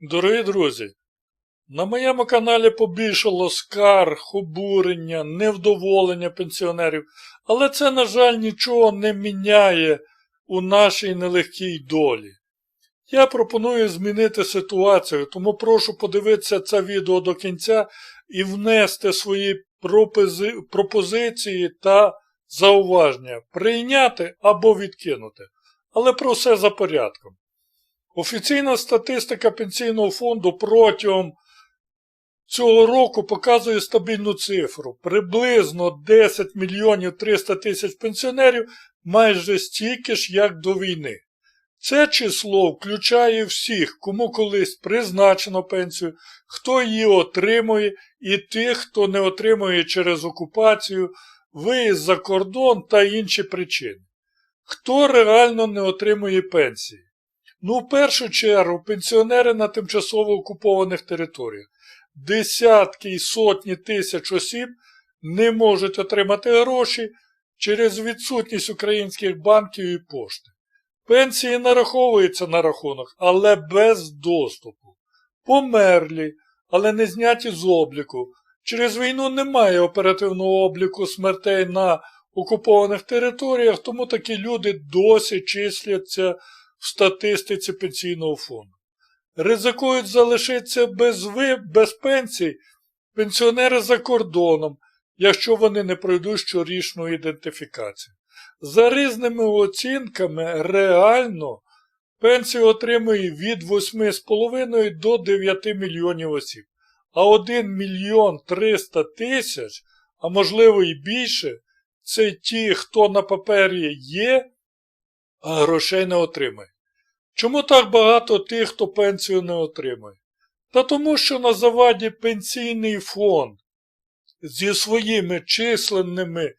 Дорогі друзі, на моєму каналі побільшало скарг, обурення, невдоволення пенсіонерів, але це, на жаль, нічого не міняє у нашій нелегкій долі. Я пропоную змінити ситуацію, тому прошу подивитися це відео до кінця і внести свої пропози- пропозиції та зауваження, прийняти або відкинути. Але про все за порядком. Офіційна статистика пенсійного фонду протягом цього року показує стабільну цифру. Приблизно 10 мільйонів 300 тисяч пенсіонерів майже стільки ж, як до війни. Це число включає всіх, кому колись призначено пенсію, хто її отримує, і тих, хто не отримує через окупацію, виїзд за кордон та інші причини. Хто реально не отримує пенсії? Ну, в першу чергу, пенсіонери на тимчасово окупованих територіях. Десятки і сотні тисяч осіб не можуть отримати гроші через відсутність українських банків і пошти. Пенсії нараховуються на рахунок, але без доступу. Померлі, але не зняті з обліку. Через війну немає оперативного обліку смертей на окупованих територіях, тому такі люди досі числяться в статистиці пенсійного фонду. Ризикують залишитися без, ви... без пенсій пенсіонери за кордоном, якщо вони не пройдуть щорічну ідентифікацію. За різними оцінками, реально пенсію отримує від 8,5 до 9 мільйонів осіб. А 1 мільйон 300 тисяч, а можливо і більше, це ті, хто на папері є, а грошей не отримає. Чому так багато тих, хто пенсію не отримує? Та тому, що на заваді пенсійний фонд зі своїми численними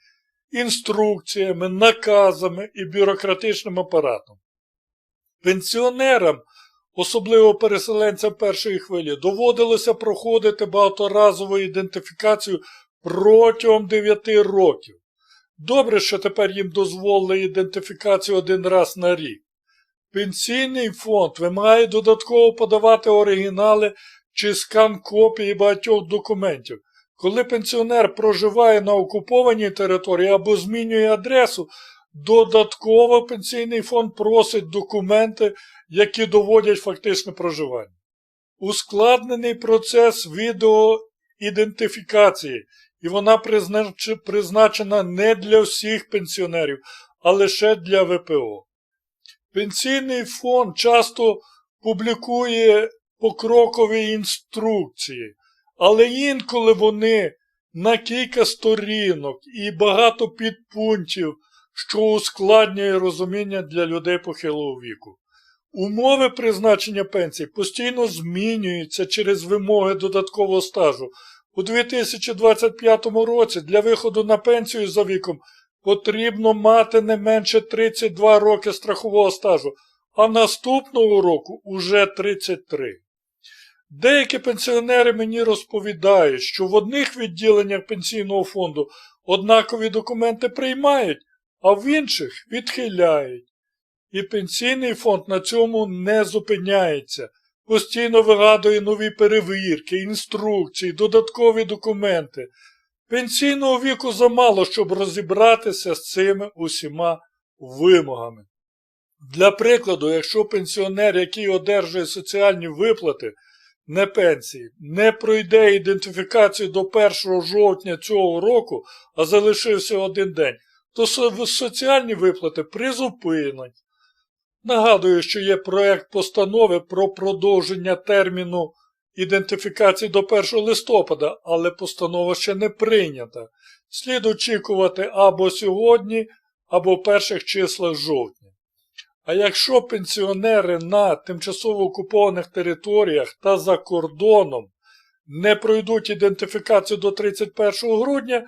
інструкціями, наказами і бюрократичним апаратом. Пенсіонерам, особливо переселенцям першої хвилі, доводилося проходити багаторазову ідентифікацію протягом 9 років. Добре, що тепер їм дозволили ідентифікацію один раз на рік. Пенсійний фонд вимагає додатково подавати оригінали чи скан копії багатьох документів. Коли пенсіонер проживає на окупованій території або змінює адресу, додатково пенсійний фонд просить документи, які доводять фактичне проживання. Ускладнений процес відеоідентифікації, і вона призначена не для всіх пенсіонерів, а лише для ВПО. Пенсійний фонд часто публікує покрокові інструкції, але інколи вони на кілька сторінок і багато підпунктів, що ускладнює розуміння для людей похилого віку. Умови призначення пенсій постійно змінюються через вимоги додаткового стажу. У 2025 році для виходу на пенсію за віком потрібно мати не менше 32 роки страхового стажу, а наступного року уже 33. Деякі пенсіонери мені розповідають, що в одних відділеннях пенсійного фонду однакові документи приймають, а в інших відхиляють. І пенсійний фонд на цьому не зупиняється. Постійно вигадує нові перевірки, інструкції, додаткові документи. Пенсійного віку замало, щоб розібратися з цими усіма вимогами. Для прикладу, якщо пенсіонер, який одержує соціальні виплати, не пенсії, не пройде ідентифікацію до 1 жовтня цього року, а залишився один день, то соціальні виплати призупинять. Нагадую, що є проект постанови про продовження терміну ідентифікації до 1 листопада, але постанова ще не прийнята. Слід очікувати або сьогодні, або в перших числах жовтня. А якщо пенсіонери на тимчасово окупованих територіях та за кордоном не пройдуть ідентифікацію до 31 грудня,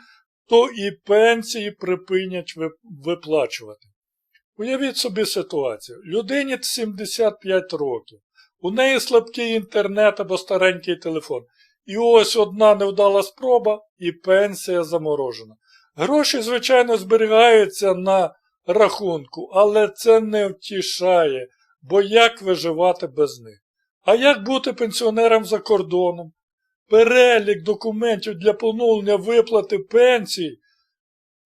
то і пенсії припинять виплачувати. Уявіть собі ситуацію. Людині 75 років. У неї слабкий інтернет або старенький телефон. І ось одна невдала спроба, і пенсія заморожена. Гроші, звичайно, зберігаються на рахунку, але це не втішає, бо як виживати без них? А як бути пенсіонерам за кордоном? Перелік документів для поновлення виплати пенсій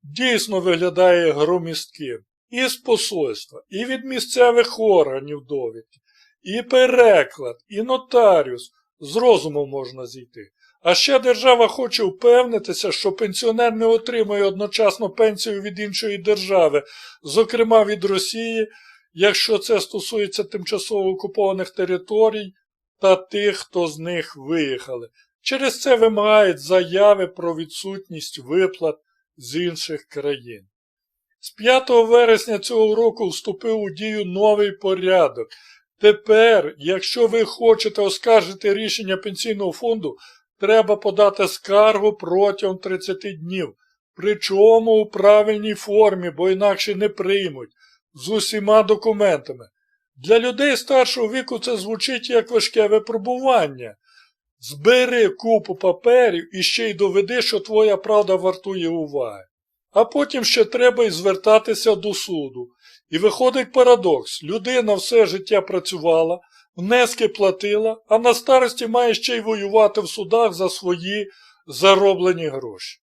дійсно виглядає громістким. І з посольства, і від місцевих органів довідки, і переклад, і нотаріус. З розуму можна зійти. А ще держава хоче впевнитися, що пенсіонер не отримує одночасно пенсію від іншої держави, зокрема від Росії, якщо це стосується тимчасово окупованих територій та тих, хто з них виїхали. Через це вимагають заяви про відсутність виплат з інших країн. З 5 вересня цього року вступив у дію новий порядок. Тепер, якщо ви хочете оскаржити рішення пенсійного фонду, треба подати скаргу протягом 30 днів, причому у правильній формі, бо інакше не приймуть, з усіма документами. Для людей старшого віку це звучить як важке випробування. Збери купу паперів і ще й доведи, що твоя правда вартує уваги. А потім ще треба й звертатися до суду. І виходить парадокс. Людина все життя працювала, внески платила, а на старості має ще й воювати в судах за свої зароблені гроші.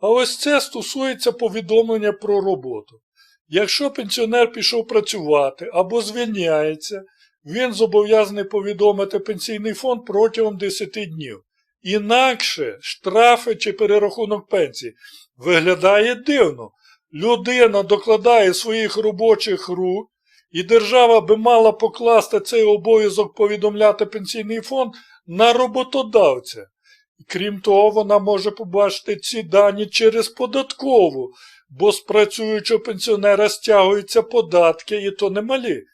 А ось це стосується повідомлення про роботу. Якщо пенсіонер пішов працювати або звільняється, він зобов'язаний повідомити пенсійний фонд протягом 10 днів. Інакше штрафи чи перерахунок пенсії виглядає дивно. Людина докладає своїх робочих рук, і держава би мала покласти цей обов'язок повідомляти пенсійний фонд на роботодавця. Крім того, вона може побачити ці дані через податкову, бо з працюючого пенсіонера стягуються податки, і то немалі.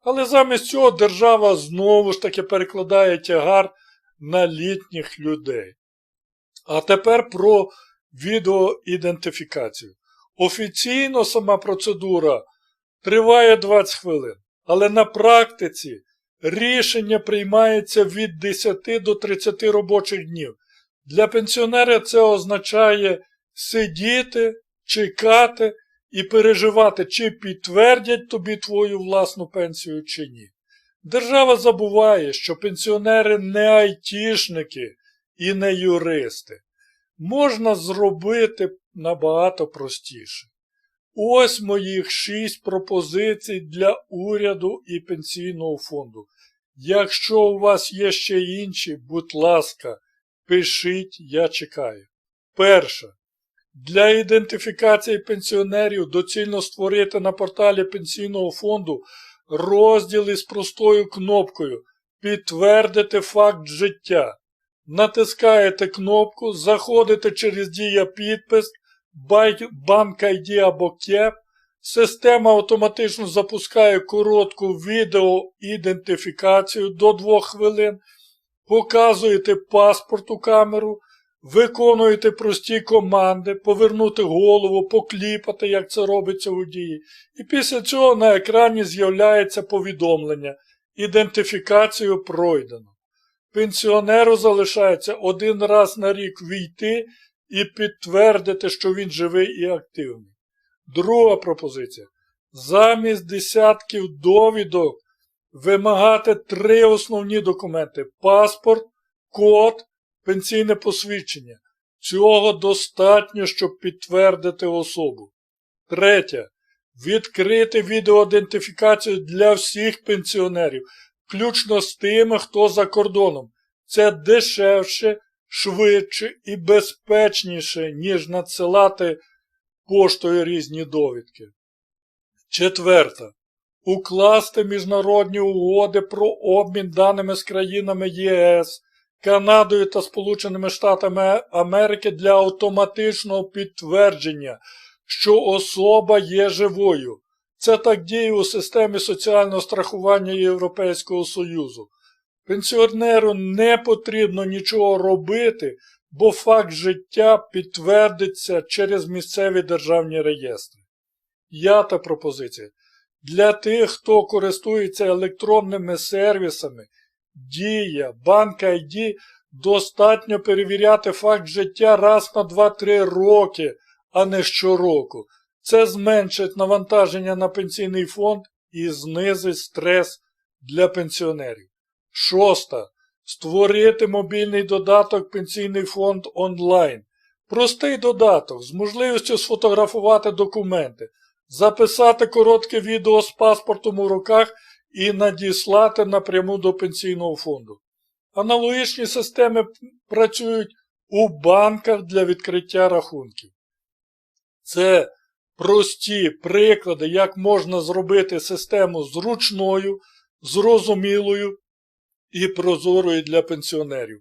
Але замість цього держава знову ж таки перекладає тягар на літніх людей. А тепер про відеоідентифікацію. Офіційно сама процедура триває 20 хвилин, але на практиці рішення приймається від 10 до 30 робочих днів. Для пенсіонера це означає сидіти, чекати і переживати, чи підтвердять тобі твою власну пенсію, чи ні. Держава забуває, що пенсіонери не айтішники і не юристи. Можна зробити набагато простіше. Ось моїх шість пропозицій для уряду і пенсійного фонду. Якщо у вас є ще інші, будь ласка, пишіть, я чекаю. Перше. Для ідентифікації пенсіонерів доцільно створити на порталі пенсійного фонду розділ із простою кнопкою Підтвердити факт життя. Натискаєте кнопку, заходите через Дія підпис, Банк ID або КЕП. Система автоматично запускає коротку відеоідентифікацію до 2 хвилин. Показуєте паспорт у камеру, виконуєте прості команди, повернути голову, покліпати, як це робиться у дії. І після цього на екрані з'являється повідомлення. Ідентифікацію пройдено. Пенсіонеру залишається один раз на рік війти і підтвердити, що він живий і активний. Друга пропозиція. Замість десятків довідок вимагати три основні документи: паспорт, код, пенсійне посвідчення. Цього достатньо, щоб підтвердити особу. Третє. Відкрити відеоідентифікацію для всіх пенсіонерів, включно з тими, хто за кордоном. Це дешевше, швидше і безпечніше, ніж надсилати поштою різні довідки. Четверта. Укласти міжнародні угоди про обмін даними з країнами ЄС, Канадою та Сполученими Штатами Америки для автоматичного підтвердження, що особа є живою. Це так діє у системі соціального страхування Європейського Союзу. Пенсіонеру не потрібно нічого робити, бо факт життя підтвердиться через місцеві державні реєстри. П'ята пропозиція. Для тих, хто користується електронними сервісами, Дія, банк ID, достатньо перевіряти факт життя раз на 2-3 роки, а не щороку. Це зменшить навантаження на пенсійний фонд і знизить стрес для пенсіонерів. Шоста. Створити мобільний додаток Пенсійний фонд онлайн. Простий додаток з можливістю сфотографувати документи, записати коротке відео з паспортом у руках і надіслати напряму до пенсійного фонду. Аналогічні системи працюють у банках для відкриття рахунків. Це прості приклади, як можна зробити систему зручною, зрозумілою і прозорою для пенсіонерів.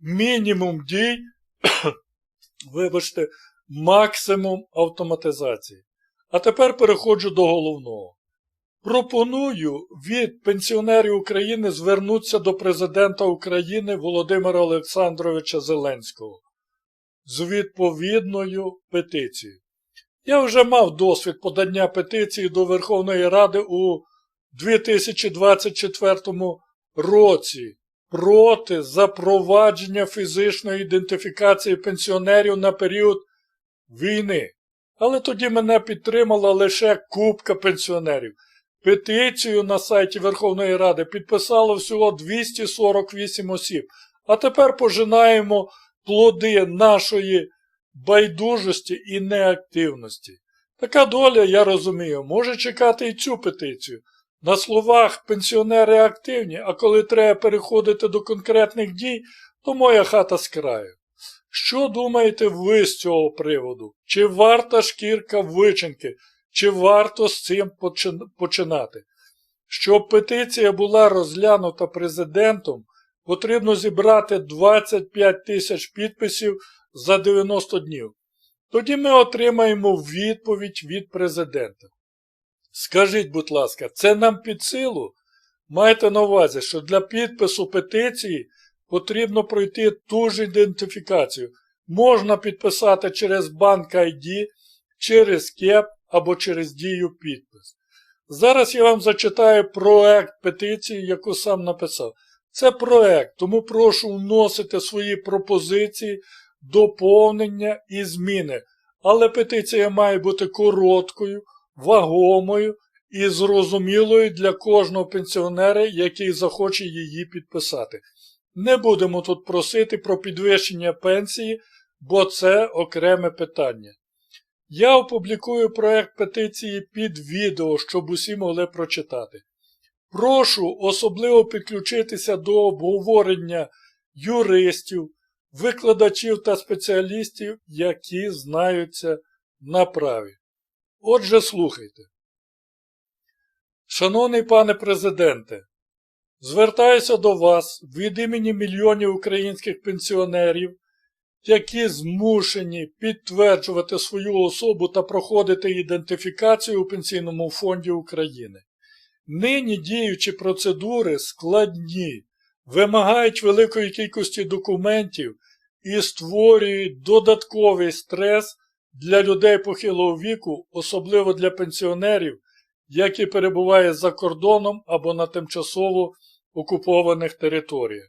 Мінімум дій, вибачте, максимум автоматизації. А тепер переходжу до головного. Пропоную від пенсіонерів України звернутися до президента України Володимира Олександровича Зеленського з відповідною петицією. Я вже мав досвід подання петиції до Верховної Ради у 2024 році проти запровадження фізичної ідентифікації пенсіонерів на період війни. Але тоді мене підтримала лише купка пенсіонерів. Петицію на сайті Верховної Ради підписало всього 248 осіб. А тепер пожинаємо плоди нашої байдужості і неактивності. Така доля, я розумію, може чекати і цю петицію. На словах пенсіонери активні, а коли треба переходити до конкретних дій, то моя хата з краю. Що думаєте ви з цього приводу? Чи варта шкірка вичинки? Чи варто з цим починати? Щоб петиція була розглянута президентом, потрібно зібрати 25 тисяч підписів за 90 днів. Тоді ми отримаємо відповідь від президента. Скажіть, будь ласка, це нам під силу? Майте на увазі, що для підпису петиції потрібно пройти ту ж ідентифікацію. Можна підписати через банк ID, через КЕП або через дію підпис. Зараз я вам зачитаю проект петиції, яку сам написав. Це проект, тому прошу вносити свої пропозиції, доповнення і зміни. Але петиція має бути короткою, вагомою і зрозумілою для кожного пенсіонера, який захоче її підписати. Не будемо тут просити про підвищення пенсії, бо це окреме питання. Я опублікую проект петиції під відео, щоб усі могли прочитати. Прошу особливо підключитися до обговорення юристів, викладачів та спеціалістів, які знаються на праві. Отже, слухайте. Шановний пане президенте, звертаюся до вас від імені мільйонів українських пенсіонерів які змушені підтверджувати свою особу та проходити ідентифікацію у Пенсійному фонді України. Нині діючі процедури складні, вимагають великої кількості документів і створюють додатковий стрес для людей похилого віку, особливо для пенсіонерів, які перебувають за кордоном або на тимчасово окупованих територіях.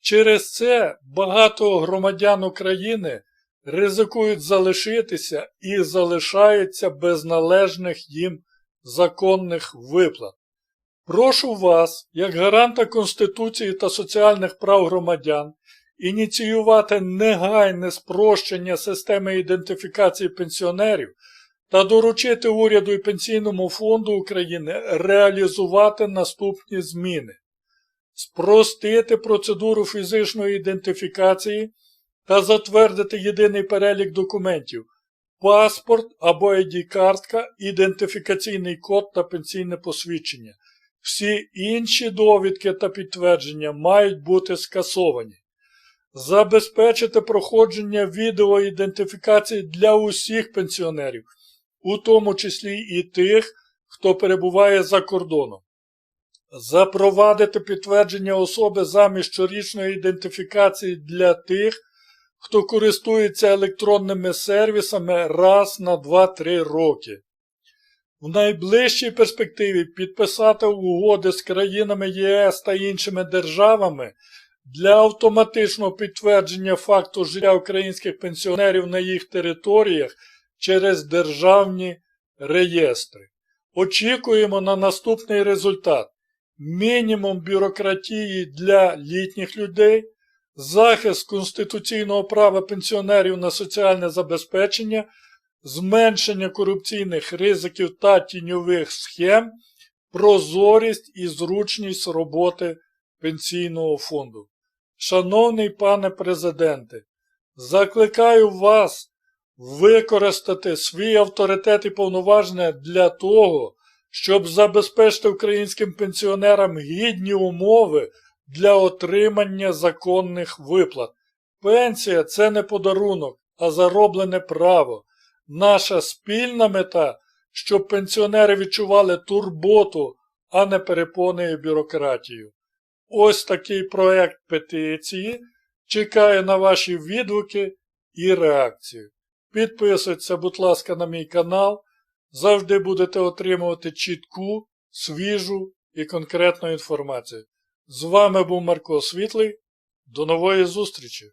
Через це багато громадян України ризикують залишитися і залишаються без належних їм законних виплат. Прошу вас, як гаранта Конституції та соціальних прав громадян, ініціювати негайне спрощення системи ідентифікації пенсіонерів та доручити уряду і Пенсійному фонду України реалізувати наступні зміни спростити процедуру фізичної ідентифікації та затвердити єдиний перелік документів паспорт або ID-картка, ідентифікаційний код та пенсійне посвідчення. Всі інші довідки та підтвердження мають бути скасовані. Забезпечити проходження відеоідентифікації для усіх пенсіонерів, у тому числі і тих, хто перебуває за кордоном. Запровадити підтвердження особи замість щорічної ідентифікації для тих, хто користується електронними сервісами раз на 2-3 роки. В найближчій перспективі підписати угоди з країнами ЄС та іншими державами для автоматичного підтвердження факту життя українських пенсіонерів на їх територіях через державні реєстри. Очікуємо на наступний результат. мінімум бюрократії для літніх людей, захист конституційного права пенсіонерів на соціальне забезпечення, зменшення корупційних ризиків та тіньових схем, прозорість і зручність роботи пенсійного фонду. Шановний пане президенте, закликаю вас використати свій авторитет і повноваження для того, щоб забезпечити українським пенсіонерам гідні умови для отримання законних виплат. Пенсія це не подарунок, а зароблене право. Наша спільна мета, щоб пенсіонери відчували турботу, а не перепони бюрократію. Ось такий проект петиції. Чекаю на ваші відгуки і реакцію. Підписуйтеся, будь ласка, на мій канал. Завжди будете отримувати чітку, свіжу і конкретну інформацію. З вами був Марко Світлий. До нової зустрічі!